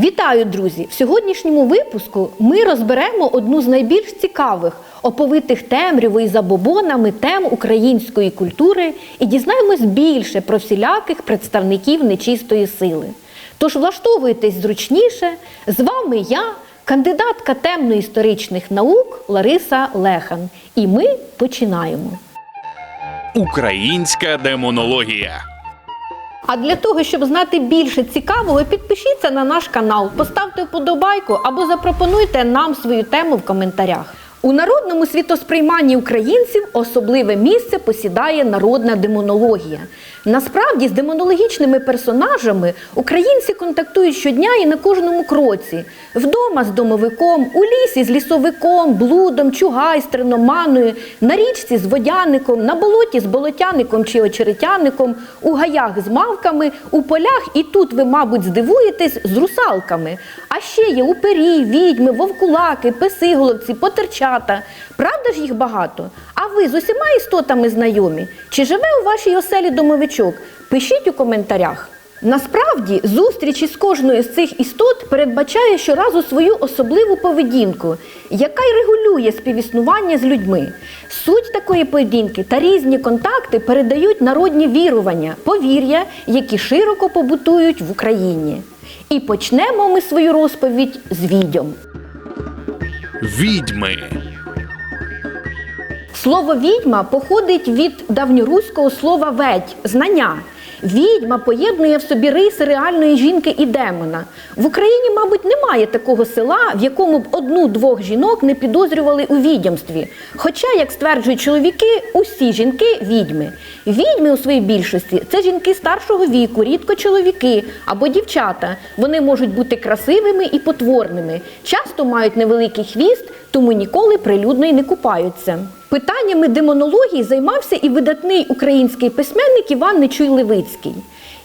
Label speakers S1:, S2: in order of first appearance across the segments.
S1: Вітаю, друзі! В сьогоднішньому випуску ми розберемо одну з найбільш цікавих, оповитих темрявою і забобонами тем української культури і дізнаємось більше про всіляких представників нечистої сили. Тож влаштовуйтесь зручніше. З вами я, кандидатка темно-історичних наук Лариса Лехан. І ми починаємо.
S2: Українська демонологія.
S1: А для того, щоб знати більше цікавого, підпишіться на наш канал, поставте вподобайку або запропонуйте нам свою тему в коментарях. У народному світосприйманні українців особливе місце посідає народна демонологія. Насправді з демонологічними персонажами українці контактують щодня і на кожному кроці: вдома з домовиком, у лісі з лісовиком, блудом, чугайстрином, маною, на річці з водяником, на болоті з болотяником чи очеретяником, у гаях з мавками, у полях, і тут ви, мабуть, здивуєтесь з русалками. А ще є упері, відьми, вовкулаки, песиголовці, потерчата. Правда ж їх багато? А ви з усіма істотами знайомі? Чи живе у вашій оселі домовичок? Пишіть у коментарях. Насправді, зустріч із кожною з цих істот передбачає щоразу свою особливу поведінку, яка й регулює співіснування з людьми. Суть такої поведінки та різні контакти передають народні вірування, повір'я, які широко побутують в Україні. І почнемо ми свою розповідь з відьом.
S2: Відьми.
S1: Слово відьма походить від давньоруського слова ведь знання. Відьма поєднує в собі риси реальної жінки і демона. В Україні, мабуть, немає такого села, в якому б одну-двох жінок не підозрювали у відьомстві. Хоча, як стверджують чоловіки, усі жінки відьми. Відьми у своїй більшості це жінки старшого віку, рідко чоловіки або дівчата. Вони можуть бути красивими і потворними, часто мають невеликий хвіст, тому ніколи прилюдно й не купаються. Питаннями демонології займався і видатний український письменник Іван Нечуй Левицький.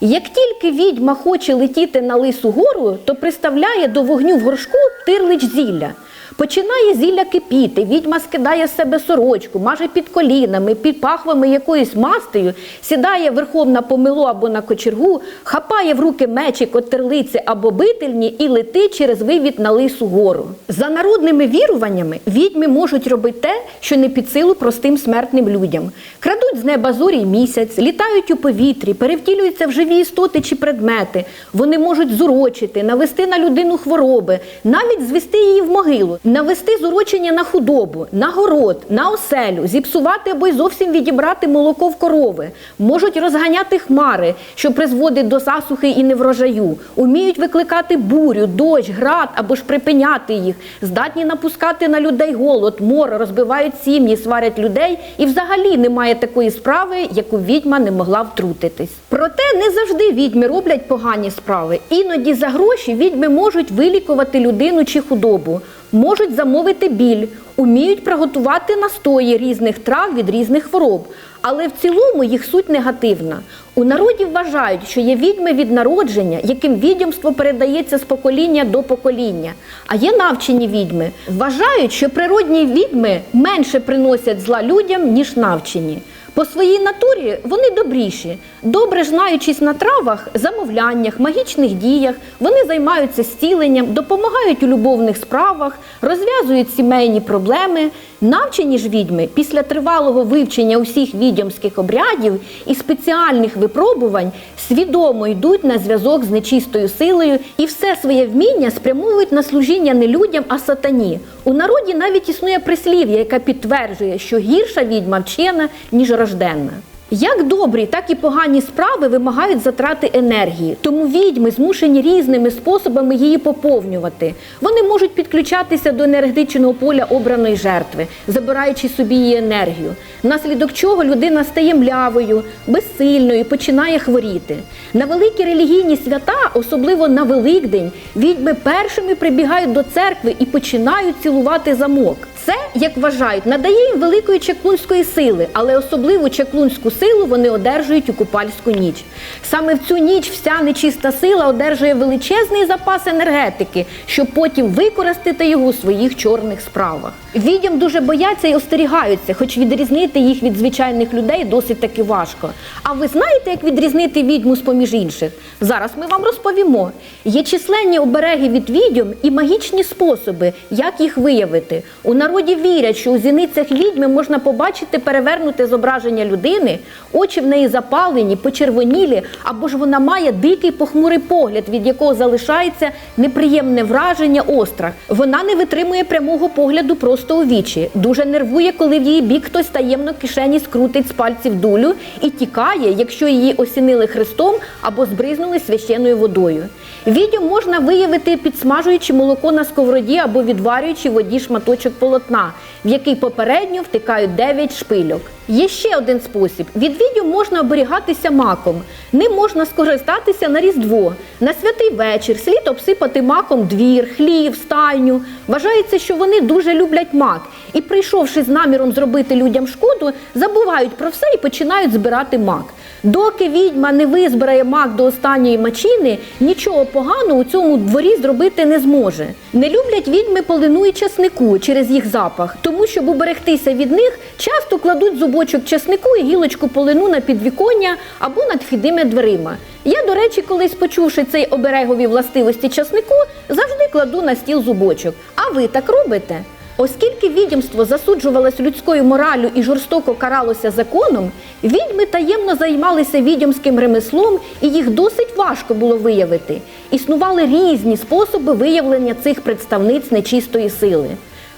S1: Як тільки відьма хоче летіти на лису гору, то приставляє до вогню в горшку тирлич зілля. Починає зілля кипіти, відьма скидає з себе сорочку, маже під колінами, під пахвами якоюсь мастею, сідає верхом на помилу або на кочергу, хапає в руки мечик от терлиці або бительні і летить через вивід на лису гору. За народними віруваннями відьми можуть робити те, що не під силу простим смертним людям. Крадуть з неба зорі місяць, літають у повітрі, перевтілюються в живі істоти чи предмети. Вони можуть зурочити, навести на людину хвороби, навіть звести її в могилу, навести зурочення на худобу, на город, на оселю, зіпсувати або й зовсім відібрати молоко в корови, можуть розганяти хмари, що призводить до засухи і неврожаю, уміють викликати бурю, дощ, град або ж припиняти їх, здатні напускати на людей голод, море, розбивають сім'ї, сварять людей, і взагалі немає такої справи, яку відьма не могла втрутитись. Проте не завжди відьми роблять погані справи. Іноді за гроші відьми можуть вилікувати людину чи худобу, можуть замовити біль, уміють приготувати настої різних трав від різних хвороб. Але в цілому їх суть негативна. У народі вважають, що є відьми від народження, яким відьомство передається з покоління до покоління. А є навчені відьми. Вважають, що природні відьми менше приносять зла людям, ніж навчені. По своїй натурі вони добріші, добре знаючись на травах, замовляннях, магічних діях, вони займаються зціленням, допомагають у любовних справах, розв'язують сімейні проблеми. Навчені ж відьми після тривалого вивчення усіх відьомських обрядів і спеціальних випробувань свідомо йдуть на зв'язок з нечистою силою і все своє вміння спрямовують на служіння не людям, а сатані. У народі навіть існує прислів'я, яке підтверджує, що гірша відьма вчена, ніж рожденна. Як добрі, так і погані справи вимагають затрати енергії, тому відьми змушені різними способами її поповнювати. Вони можуть підключатися до енергетичного поля обраної жертви, забираючи собі її енергію, внаслідок чого людина стає млявою, безсильною, починає хворіти. На великі релігійні свята, особливо на Великдень, відьми першими прибігають до церкви і починають цілувати замок. Це, як вважають, надає їм великої чаклунської сили, але особливу чаклунську силу вони одержують у купальську ніч. Саме в цю ніч вся нечиста сила одержує величезний запас енергетики, щоб потім використати його у своїх чорних справах. Відьом дуже бояться і остерігаються, хоч відрізнити їх від звичайних людей досить таки важко. А ви знаєте, як відрізнити відьму з поміж інших? Зараз ми вам розповімо. Є численні обереги від відьом і магічні способи, як їх виявити. У народі вірять, що у зіницях відьми можна побачити перевернуте зображення людини, очі в неї запалені, почервонілі, або ж вона має дикий похмурий погляд, від якого залишається неприємне враження, острах. Вона не витримує прямого погляду просто у вічі. Дуже нервує, коли в її бік хтось таємно в кишені скрутить з пальців дулю і тікає, якщо її осінили хрестом або збризнули священною водою. Відьом можна виявити, підсмажуючи молоко на сковороді або відварюючи воді шматочок полотна, в який попередньо втикають 9 шпильок. Є ще один спосіб: від відю можна оберігатися маком. Ним можна скористатися на Різдво. На святий вечір слід обсипати маком двір, хлів, стайню. Вважається, що вони дуже люблять мак. І, прийшовши з наміром зробити людям шкоду, забувають про все і починають збирати мак. Доки відьма не визбирає мак до останньої мачини, нічого поганого у цьому дворі зробити не зможе. Не люблять відьми полину і часнику через їх запах, тому щоб уберегтися від них, часто кладуть зубочок часнику і гілочку полину на підвіконня або над вхідними дверима. Я, до речі, колись почувши цей оберегові властивості часнику, завжди кладу на стіл зубочок. А ви так робите? Оскільки відьомство засуджувалось людською мораллю і жорстоко каралося законом, відьми таємно займалися відьомським ремеслом, і їх досить важко було виявити. Існували різні способи виявлення цих представниць нечистої сили.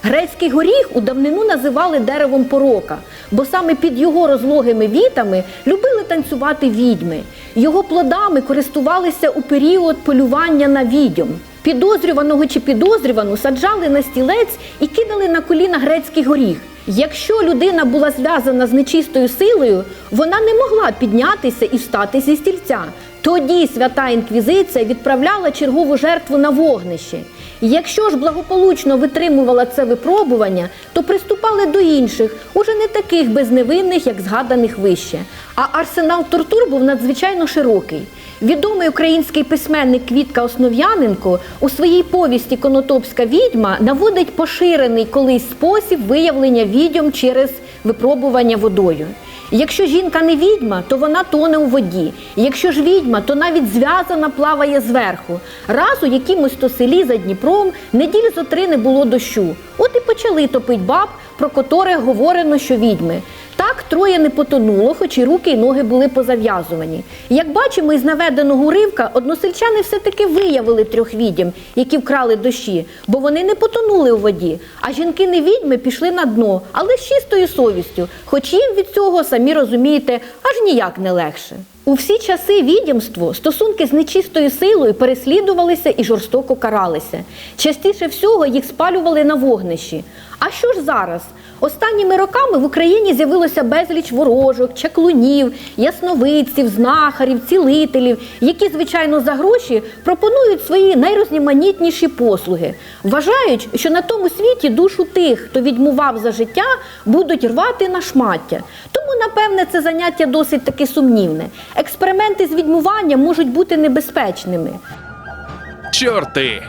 S1: Грецький горіх у давнину називали деревом порока, бо саме під його розлогими вітами любили танцювати відьми. Його плодами користувалися у період полювання на відьом. Підозрюваного чи підозрювану саджали на стілець і кидали на коліна грецький горіх. Якщо людина була зв'язана з нечистою силою, вона не могла піднятися і встати зі стільця. Тоді свята інквізиція відправляла чергову жертву на вогнище. Якщо ж благополучно витримувала це випробування, то приступали до інших, уже не таких безневинних, як згаданих вище. А арсенал тортур був надзвичайно широкий. Відомий український письменник Квітка Основ'яненко у своїй повісті Конотопська відьма наводить поширений колись спосіб виявлення відьом через випробування водою. Якщо жінка не відьма, то вона тоне у воді. Якщо ж відьма, то навіть зв'язана плаває зверху. Раз у якимось то селі за Дніпром неділі зо три не було дощу. От і почали топить баб, про котрих говорено, що відьми. Так троє не потонуло, хоч і руки і ноги були позав'язувані. Як бачимо із наведеного уривка, односельчани все-таки виявили трьох відьм, які вкрали дощі, бо вони не потонули у воді. А жінки не відьми пішли на дно, але з чистою совістю, хоч їм від цього, самі розумієте, аж ніяк не легше. У всі часи відьомство стосунки з нечистою силою переслідувалися і жорстоко каралися. Частіше всього їх спалювали на вогнищі. А що ж зараз? Останніми роками в Україні з'явилося безліч ворожок, чаклунів, ясновидців, знахарів, цілителів, які, звичайно, за гроші пропонують свої найрозноманітніші послуги. Вважають, що на тому світі душу тих, хто відьмував за життя, будуть рвати на шмаття. Напевне, це заняття досить таки сумнівне. Експерименти з відьмуванням можуть бути небезпечними.
S2: Чорти!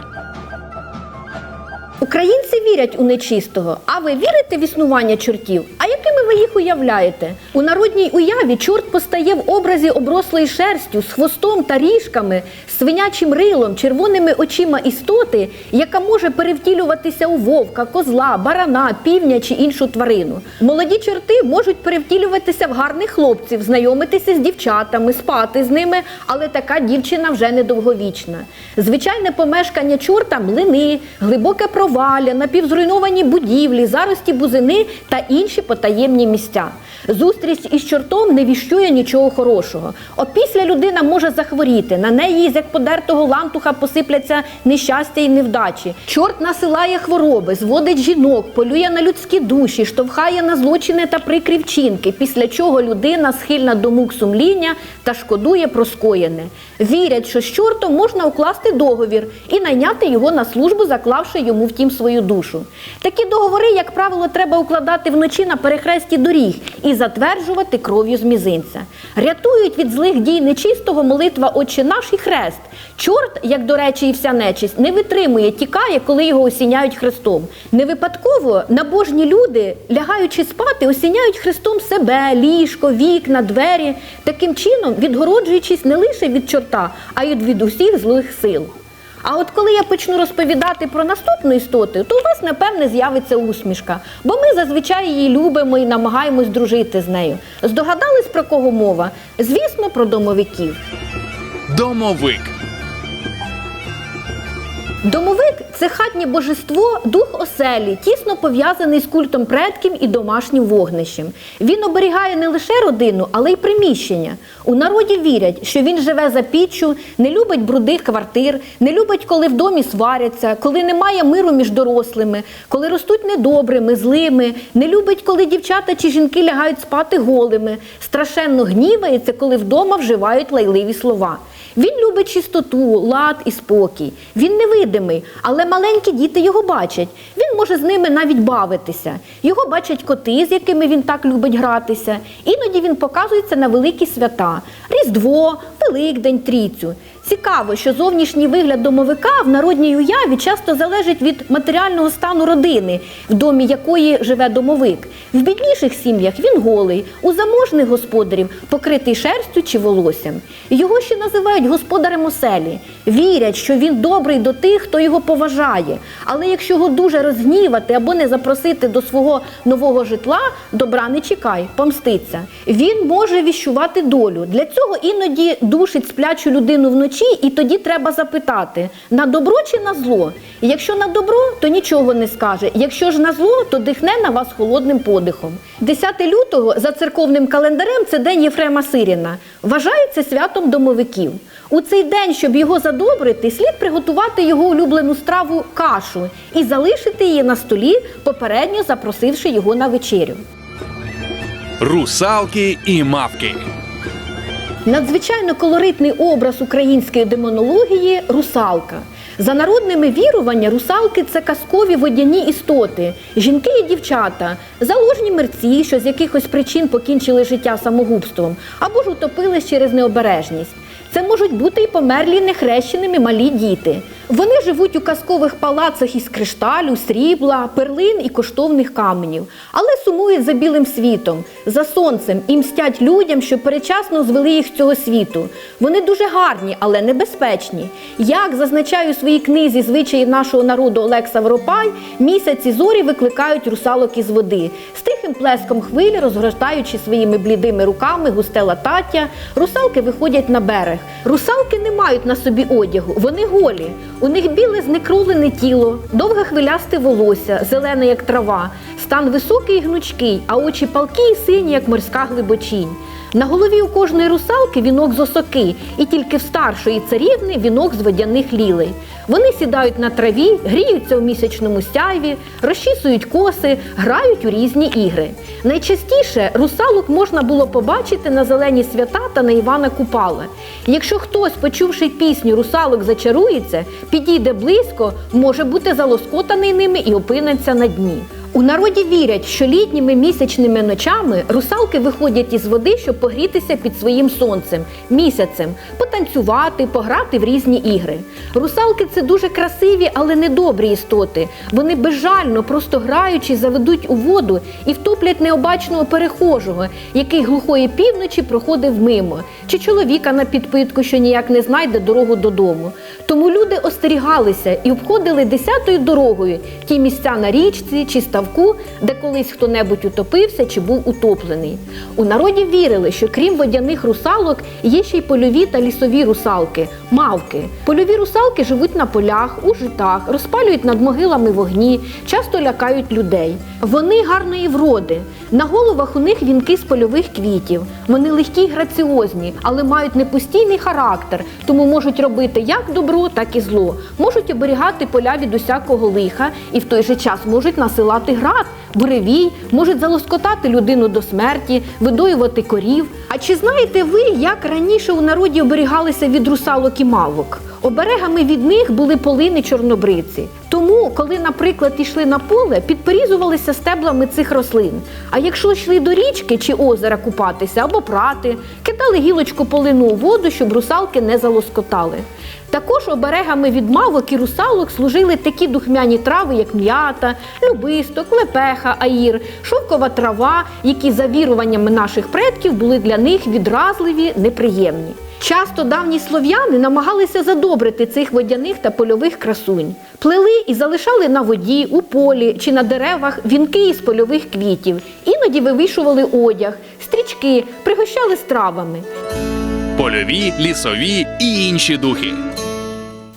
S1: Українці вірять у нечистого. А ви вірите в існування чортів? А якими ви їх уявляєте? У народній уяві чорт постає в образі оброслої шерстю з хвостом та ріжками, свинячим рилом, червоними очима істоти, яка може перевтілюватися у вовка, козла, барана, півня чи іншу тварину. Молоді чорти можуть перевтілюватися в гарних хлопців, знайомитися з дівчатами, спати з ними, але така дівчина вже недовговічна. Звичайне помешкання чорта млини, глибоке провалля, напівзруйновані будівлі, зарості бузини та інші потаємні місця. Зустріч із чортом не віщує нічого хорошого. Опісля людина може захворіти. На неї, з як подертого лантуха, посипляться нещастя і невдачі. Чорт насилає хвороби, зводить жінок, полює на людські душі, штовхає на злочини та прикрі вчинки, після чого людина схильна до мук сумління та шкодує про скоєне. Вірять, що з чортом можна укласти договір і найняти його на службу, заклавши йому втім свою душу. Такі договори, як правило, треба укладати вночі на перехресті доріг. і затверджувати кров'ю з мізинця. Рятують від злих дій нечистого молитва Отче наш і хрест. Чорт, як до речі, і вся нечисть, не витримує, тікає, коли його осіняють хрестом. Не випадково набожні люди, лягаючи спати, осіняють хрестом себе, ліжко, вікна, двері, таким чином відгороджуючись не лише від чорта, а й від усіх злих сил. А от коли я почну розповідати про наступну істоту, то у вас напевне з'явиться усмішка, бо ми зазвичай її любимо і намагаємось дружити з нею. Здогадались про кого мова? Звісно, про домовиків.
S2: Домовик.
S1: Домовик це хатнє божество, дух оселі, тісно пов'язаний з культом предків і домашнім вогнищем. Він оберігає не лише родину, але й приміщення. У народі вірять, що він живе за піччю, не любить брудних квартир, не любить, коли в домі сваряться, коли немає миру між дорослими, коли ростуть недобрими, злими, не любить, коли дівчата чи жінки лягають спати голими, страшенно гнівається, коли вдома вживають лайливі слова. Він любить чистоту, лад і спокій. Він невидимий, але маленькі діти його бачать. Він може з ними навіть бавитися. Його бачать коти, з якими він так любить гратися. Іноді він показується на великі свята: Різдво, Великдень, Трійцю. Цікаво, що зовнішній вигляд домовика в народній уяві часто залежить від матеріального стану родини, в домі якої живе домовик. В бідніших сім'ях він голий, у заможних господарів покритий шерстю чи волоссям. Його ще називають господарем оселі. Вірять, що він добрий до тих, хто його поважає. Але якщо його дуже розгнівати або не запросити до свого нового житла, добра не чекай, помститься. Він може віщувати долю. Для цього іноді душить сплячу людину вночі, і тоді треба запитати: на добро чи на зло? І якщо на добро, то нічого не скаже. Якщо ж на зло, то дихне на вас холодним подихом. 10 лютого за церковним календарем це день Єфрема Сиріна. Вважається святом домовиків. У цей день, щоб його задобрити, слід приготувати його улюблену страву кашу і залишити її на столі, попередньо запросивши його на вечерю.
S2: Русалки і мавки.
S1: Надзвичайно колоритний образ української демонології русалка. За народними вірування, русалки це казкові водяні істоти, жінки і дівчата, заложні мерці, що з якихось причин покінчили життя самогубством, або ж утопились через необережність. Це можуть бути і померлі нехрещеними малі діти. Вони живуть у казкових палацах із кришталю, срібла, перлин і коштовних каменів, але сумують за білим світом, за сонцем і мстять людям, що перечасно звели їх з цього світу. Вони дуже гарні, але небезпечні. Як зазначає у своїй книзі звичаї нашого народу Олекса Воропай, місяці зорі викликають русалок із води. З тихим плеском хвилі, розгортаючи своїми блідими руками густе латаття, русалки виходять на берег. Русалки не мають на собі одягу, вони голі. У них біле знекрулене тіло, довге хвилясте волосся, зелене, як трава, стан високий і гнучкий, а очі палкі і сині, як морська глибочінь. На голові у кожної русалки вінок з осоки, і тільки в старшої царівни вінок з водяних лілей. Вони сідають на траві, гріються у місячному сяйві, розчісують коси, грають у різні ігри. Найчастіше русалок можна було побачити на зелені свята та на Івана Купала. Якщо хтось, почувши пісню русалок зачарується, підійде близько, може бути залоскотаний ними і опиниться на дні. У народі вірять, що літніми місячними ночами русалки виходять із води, щоб погрітися під своїм сонцем, місяцем, потанцювати, пограти в різні ігри. Русалки це дуже красиві, але недобрі істоти. Вони безжально, просто граючи, заведуть у воду і втоплять необачного перехожого, який глухої півночі проходив мимо, чи чоловіка на підпитку, що ніяк не знайде дорогу додому. Тому люди остерігалися і обходили десятою дорогою ті місця на річці чи ставку, де колись хто-небудь утопився чи був утоплений. У народі вірили, що крім водяних русалок є ще й польові та лісові русалки мавки. Польові русалки живуть на полях, у житах, розпалюють над могилами вогні, часто лякають людей. Вони гарної вроди. На головах у них вінки з польових квітів. Вони легкі й граціозні, але мають непостійний характер, тому можуть робити як добро, так і зло. Можуть оберігати поля від усякого лиха і в той же час можуть насилати град, буревій, можуть залоскотати людину до смерті, видоювати корів. А чи знаєте ви, як раніше у народі оберігалися від русалок і мавок? Оберегами від них були полини чорнобриці. Тому коли, наприклад, йшли на поле, підперізувалися стеблами цих рослин. А якщо йшли до річки чи озера купатися або прати, кидали гілочку полину у воду, щоб русалки не залоскотали. Також оберегами від мавок і русалок служили такі духмяні трави, як м'ята, любисток, лепеха, аїр, шовкова трава, які за віруваннями наших предків були для них відразливі, неприємні. Часто давні слов'яни намагалися задобрити цих водяних та польових красунь, плели і залишали на воді, у полі чи на деревах вінки із польових квітів, іноді вивішували одяг, стрічки, пригощали стравами.
S2: Польові, лісові і інші духи.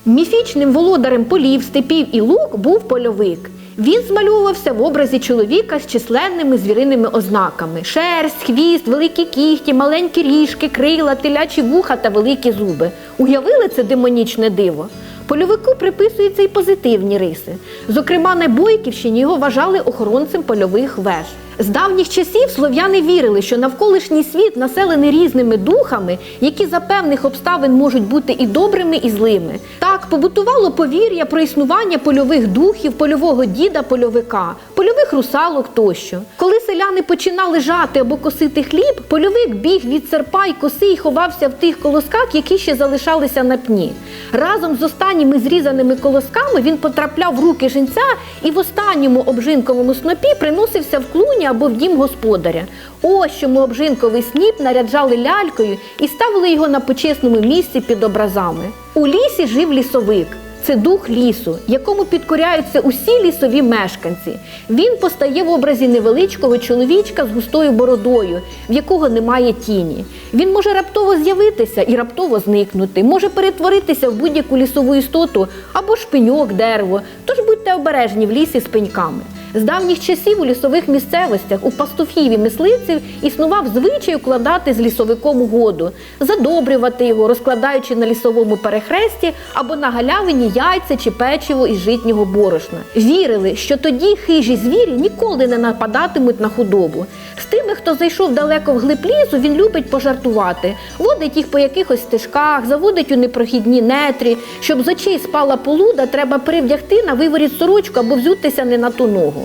S1: Міфічним володарем полів, степів і лук був польовик. Він змальовувався в образі чоловіка з численними звіриними ознаками: шерсть, хвіст, великі кігті, маленькі ріжки, крила, телячі вуха та великі зуби. Уявили це демонічне диво? Польовику приписуються й позитивні риси. Зокрема, на Бойківщині його вважали охоронцем польових веж. З давніх часів слов'яни вірили, що навколишній світ населений різними духами, які за певних обставин можуть бути і добрими, і злими. Так побутувало повір'я про існування польових духів, польового діда, польовика, польових русалок тощо. Коли селяни починали жати або косити хліб, польовик біг від серпа й коси й ховався в тих колосках, які ще залишалися на пні. Разом з останніми зрізаними колосками він потрапляв в руки жінця і в останньому обжинковому снопі приносився в клуні або в дім господаря. Ось чому обжинковий сніп наряджали лялькою і ставили його на почесному місці під образами. У лісі жив лісовик. Це дух лісу, якому підкоряються усі лісові мешканці. Він постає в образі невеличкого чоловічка з густою бородою, в якого немає тіні. Він може раптово з'явитися і раптово зникнути, може перетворитися в будь-яку лісову істоту або ж пеньок, дерево. Тож будьте обережні в лісі з пеньками. З давніх часів у лісових місцевостях у пастухів і мисливців існував звичай укладати з лісовиком угоду, задобрювати його, розкладаючи на лісовому перехресті або на галявині яйця чи печиво із житнього борошна. Вірили, що тоді хижі звірі ніколи не нападатимуть на худобу. З тими, хто зайшов далеко в глиб лісу, він любить пожартувати, водить їх по якихось стежках, заводить у непрохідні нетрі. Щоб з очей спала полуда, треба перевдягти на виворіт сорочку або взутися не на ту ногу.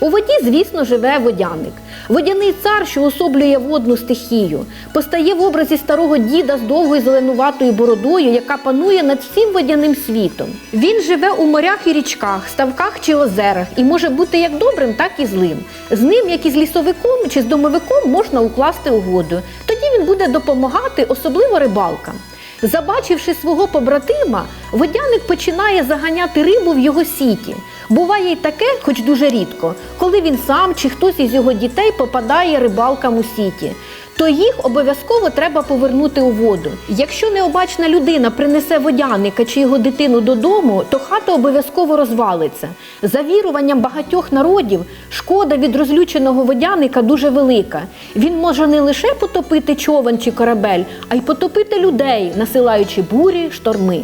S1: У воді, звісно, живе водяник. Водяний цар, що особлює водну стихію, постає в образі старого діда з довгою зеленуватою бородою, яка панує над всім водяним світом. Він живе у морях і річках, ставках чи озерах і може бути як добрим, так і злим. З ним, як і з лісовиком чи з домовиком, можна укласти угоду. Тоді він буде допомагати, особливо рибалкам. Забачивши свого побратима, водяник починає заганяти рибу в його сіті. Буває й таке, хоч дуже рідко, коли він сам чи хтось із його дітей попадає рибалкам у сіті. То їх обов'язково треба повернути у воду. Якщо необачна людина принесе водяника чи його дитину додому, то хата обов'язково розвалиться. За віруванням багатьох народів, шкода від розлюченого водяника дуже велика. Він може не лише потопити човен чи корабель, а й потопити людей, насилаючи бурі, шторми.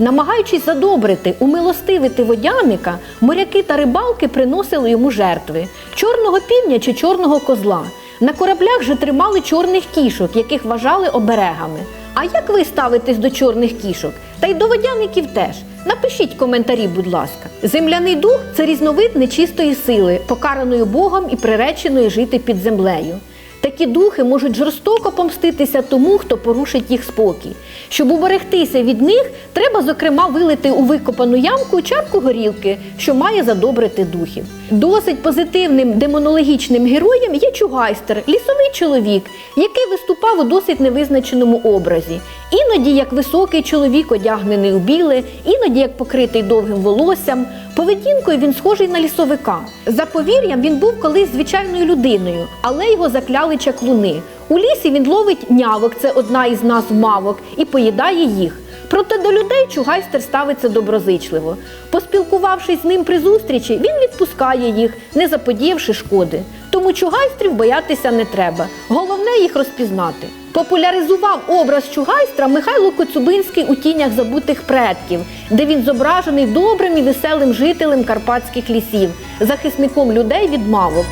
S1: Намагаючись задобрити, умилостивити водяника, моряки та рибалки приносили йому жертви чорного півня чи чорного козла. На кораблях же тримали чорних кішок, яких вважали оберегами. А як ви ставитесь до чорних кішок? Та й до водяників теж. Напишіть коментарі, будь ласка. Земляний дух це різновид нечистої сили, покараної Богом і приреченої жити під землею. Такі духи можуть жорстоко помститися тому, хто порушить їх спокій. Щоб уберегтися від них, треба, зокрема, вилити у викопану ямку чарку горілки, що має задобрити духів. Досить позитивним демонологічним героєм є чугайстер, лісовий чоловік, який виступав у досить невизначеному образі. Іноді як високий чоловік, одягнений у біле, іноді як покритий довгим волоссям. Поведінкою він схожий на лісовика. За повір'ям він був колись звичайною людиною, але його закляли чаклуни. У лісі він ловить нявок, це одна із назв мавок, і поїдає їх. Проте до людей чугайстер ставиться доброзичливо. Поспілкувавшись з ним при зустрічі, він відпускає їх, не заподіявши шкоди. Тому чугайстрів боятися не треба. Головне їх розпізнати. Популяризував образ чугайстра Михайло Коцюбинський у тінях забутих предків, де він зображений добрим і веселим жителем карпатських лісів, захисником людей від мавок.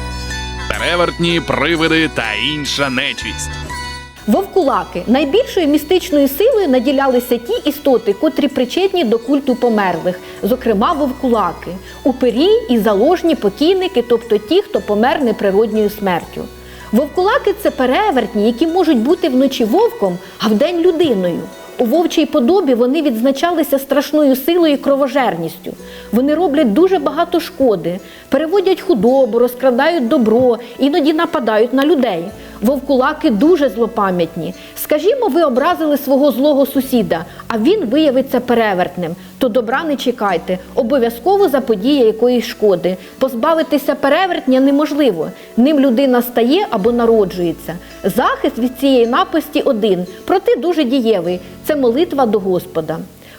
S2: Перевертні, привиди та інша нечисть.
S1: Вовкулаки найбільшою містичною силою наділялися ті істоти, котрі причетні до культу померлих, зокрема вовкулаки, упирі і заложні покійники, тобто ті, хто помер неприродньою смертю. Вовкулаки це перевертні, які можуть бути вночі вовком, а вдень людиною. У вовчій подобі вони відзначалися страшною силою і кровожерністю. Вони роблять дуже багато шкоди, переводять худобу, розкрадають добро, іноді нападають на людей. Вовкулаки дуже злопам'ятні. Скажімо, ви образили свого злого сусіда, а він виявиться перевертним. То добра не чекайте, обов'язково заподіє якоїсь шкоди. Позбавитися перевертня неможливо. Ним людина стає або народжується. Захист від цієї напасті один, проте дуже дієвий це молитва до Господа.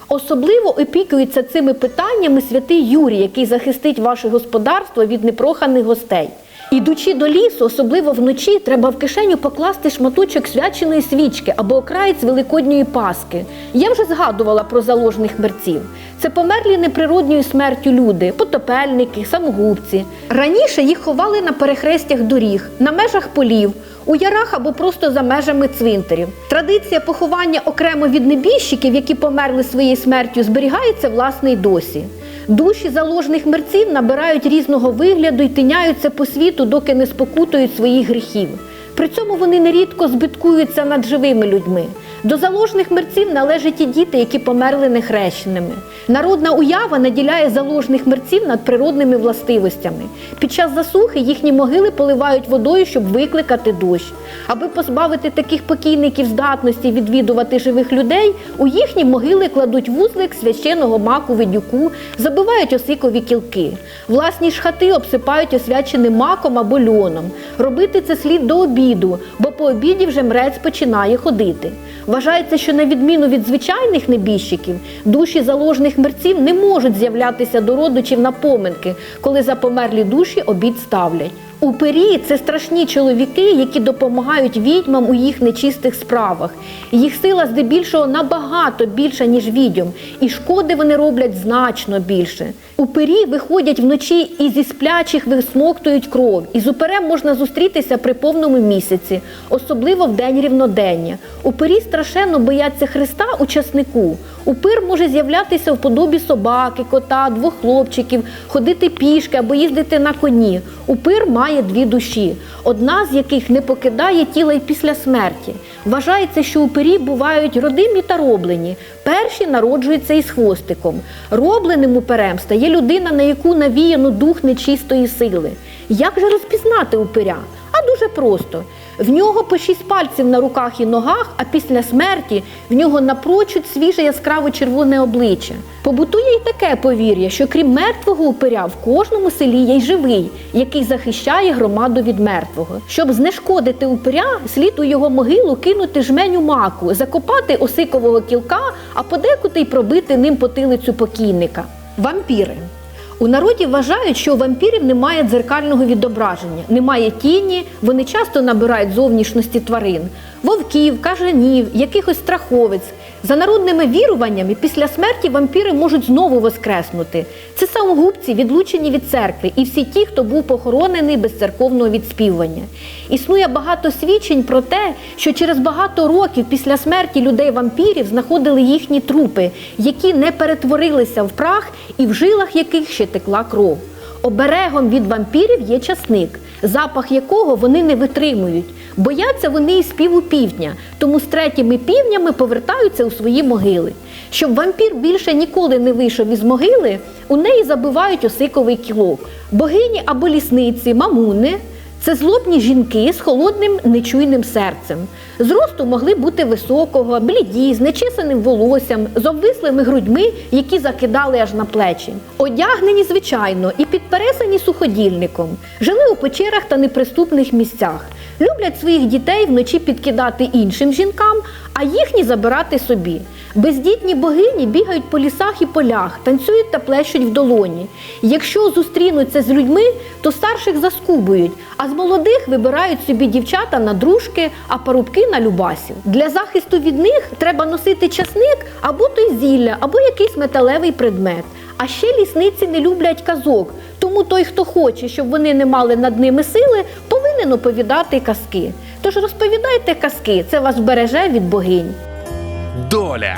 S1: Особливо опікується цими питаннями святий Юрій, який захистить ваше господарство від непроханих гостей. Ідучи до лісу, особливо вночі, треба в кишеню покласти шматочок свяченої свічки або окраєць великодньої паски. Я вже згадувала про заложних мерців. Це померлі неприродньою смертю люди, потопельники, самогубці. Раніше їх ховали на перехрестях доріг, на межах полів, у ярах або просто за межами цвинтарів. Традиція поховання окремо від небіжчиків, які померли своєю смертю, зберігається власне й досі. Душі заложних мерців набирають різного вигляду і тиняються по світу, доки не спокутують своїх гріхів. При цьому вони нерідко збиткуються над живими людьми. До заложних мерців належать і діти, які померли нехрещеними. Народна уява наділяє заложних мерців над природними властивостями. Під час засухи їхні могили поливають водою, щоб викликати дощ. Аби позбавити таких покійників здатності відвідувати живих людей, у їхні могили кладуть вузлик священого маку видюку, забивають осикові кілки. Власні ж хати обсипають освяченим маком або льоном. Робити це слід до обіду, бо по обіді вже мрець починає ходити. Вважається, що на відміну від звичайних небіжчиків, душі заложених мерців не можуть з'являтися до родичів на поминки, коли за померлі душі обід ставлять. Упирі це страшні чоловіки, які допомагають відьмам у їх нечистих справах. Їх сила здебільшого набагато більша, ніж відьом, і шкоди вони роблять значно більше. Упирі виходять вночі і зі сплячих висмоктують кров. І з уперем можна зустрітися при повному місяці, особливо в день рівнодення. Упирі страшенно бояться Христа у часнику. Упир може з'являтися в подобі собаки, кота, двох хлопчиків, ходити пішки або їздити на коні. Упир має дві душі, одна з яких не покидає тіла й після смерті. Вважається, що упирі бувають родимі та роблені. Перші народжуються із хвостиком. Робленим уперем стає людина, на яку навіяно дух нечистої сили. Як же розпізнати упиря? Дуже просто. В нього по шість пальців на руках і ногах, а після смерті в нього напрочуд свіже яскраво червоне обличчя. Побутує й таке повір'я, що крім мертвого упиря в кожному селі є й живий, який захищає громаду від мертвого. Щоб знешкодити упиря, слід у його могилу кинути жменю маку, закопати осикового кілка, а подекуди й пробити ним потилицю покійника. Вампіри. У народі вважають, що у вампірів немає дзеркального відображення, немає тіні, вони часто набирають зовнішності тварин, вовків, кажанів, якихось страховиць. За народними віруваннями, після смерті вампіри можуть знову воскреснути. Це самогубці, відлучені від церкви, і всі ті, хто був похоронений без церковного відспівання. Існує багато свідчень про те, що через багато років після смерті людей-вампірів знаходили їхні трупи, які не перетворилися в прах і в жилах яких ще текла кров. Оберегом від вампірів є часник, запах якого вони не витримують. Бояться вони і співу півдня, тому з третіми півнями повертаються у свої могили. Щоб вампір більше ніколи не вийшов із могили, у неї забивають осиковий кілок. Богині або лісниці, мамуни це злобні жінки з холодним нечуйним серцем. Зросту могли бути високого, бліді, з нечесаним волоссям, з обвислими грудьми, які закидали аж на плечі. Одягнені, звичайно, і підпересані суходільником, жили у печерах та неприступних місцях. Люблять своїх дітей вночі підкидати іншим жінкам, а їхні забирати собі. Бездітні богині бігають по лісах і полях, танцюють та плещуть в долоні. Якщо зустрінуться з людьми, то старших заскубують, а з молодих вибирають собі дівчата на дружки, а парубки на любасів. Для захисту від них треба носити часник або той зілля, або якийсь металевий предмет. А ще лісниці не люблять казок, тому той, хто хоче, щоб вони не мали над ними сили, повинен оповідати казки. Тож розповідайте казки, це вас береже від богинь.
S2: Доля.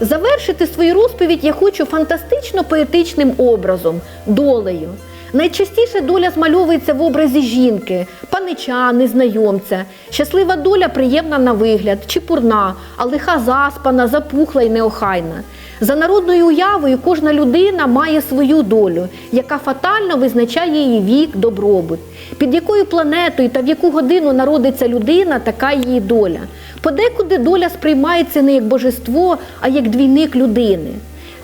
S1: Завершити свою розповідь я хочу фантастично поетичним образом долею. Найчастіше доля змальовується в образі жінки, панича, незнайомця. Щаслива доля приємна на вигляд, чепурна, а лиха заспана, запухла і неохайна. За народною уявою кожна людина має свою долю, яка фатально визначає її вік, добробут. Під якою планетою та в яку годину народиться людина, така її доля. Подекуди доля сприймається не як божество, а як двійник людини.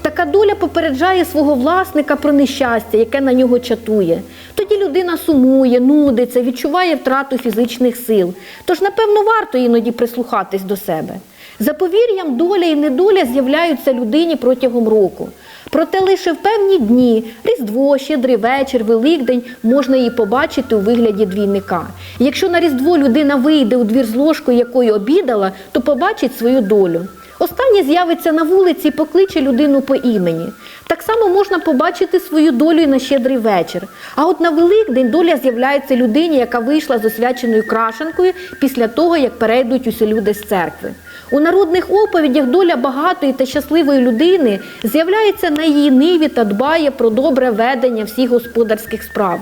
S1: Така доля попереджає свого власника про нещастя, яке на нього чатує. Тоді людина сумує, нудиться, відчуває втрату фізичних сил. Тож, напевно, варто іноді прислухатись до себе. За повір'ям, доля і недоля з'являються людині протягом року. Проте лише в певні дні Різдво, Щедрий вечір, Великдень можна її побачити у вигляді двійника. Якщо на Різдво людина вийде у двір з ложкою, якою обідала, то побачить свою долю. Останнє з'явиться на вулиці і покличе людину по імені. Так само можна побачити свою долю і на щедрий вечір. А от на Великдень доля з'являється людині, яка вийшла з освяченою крашенкою після того, як перейдуть усі люди з церкви. У народних оповідях доля багатої та щасливої людини з'являється на її ниві та дбає про добре ведення всіх господарських справ.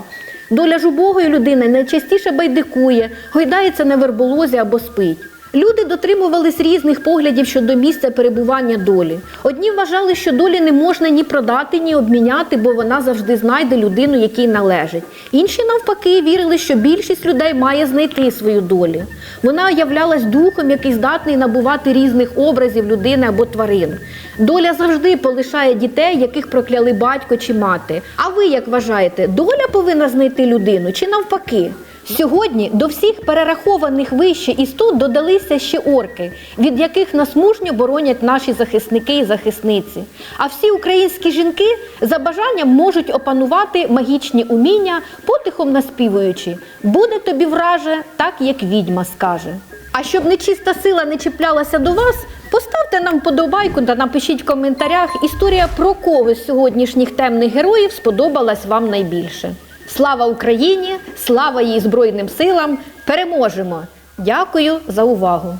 S1: Доля ж убогої людини найчастіше байдикує, гойдається на верболозі або спить. Люди дотримувались різних поглядів щодо місця перебування долі. Одні вважали, що долі не можна ні продати, ні обміняти, бо вона завжди знайде людину, якій належить. Інші, навпаки, вірили, що більшість людей має знайти свою долю. Вона являлась духом, який здатний набувати різних образів людини або тварин. Доля завжди полишає дітей, яких прокляли батько чи мати. А ви як вважаєте, доля повинна знайти людину чи навпаки? Сьогодні до всіх перерахованих вище істот додалися ще орки, від яких нас мужньо боронять наші захисники і захисниці. А всі українські жінки за бажанням можуть опанувати магічні уміння, потихом наспівуючи Буде тобі враже, так як відьма скаже. А щоб нечиста сила не чіплялася до вас, поставте нам подобайку та напишіть в коментарях історія про кого з сьогоднішніх темних героїв сподобалась вам найбільше. Слава Україні! Слава її Збройним силам! Переможемо! Дякую за увагу!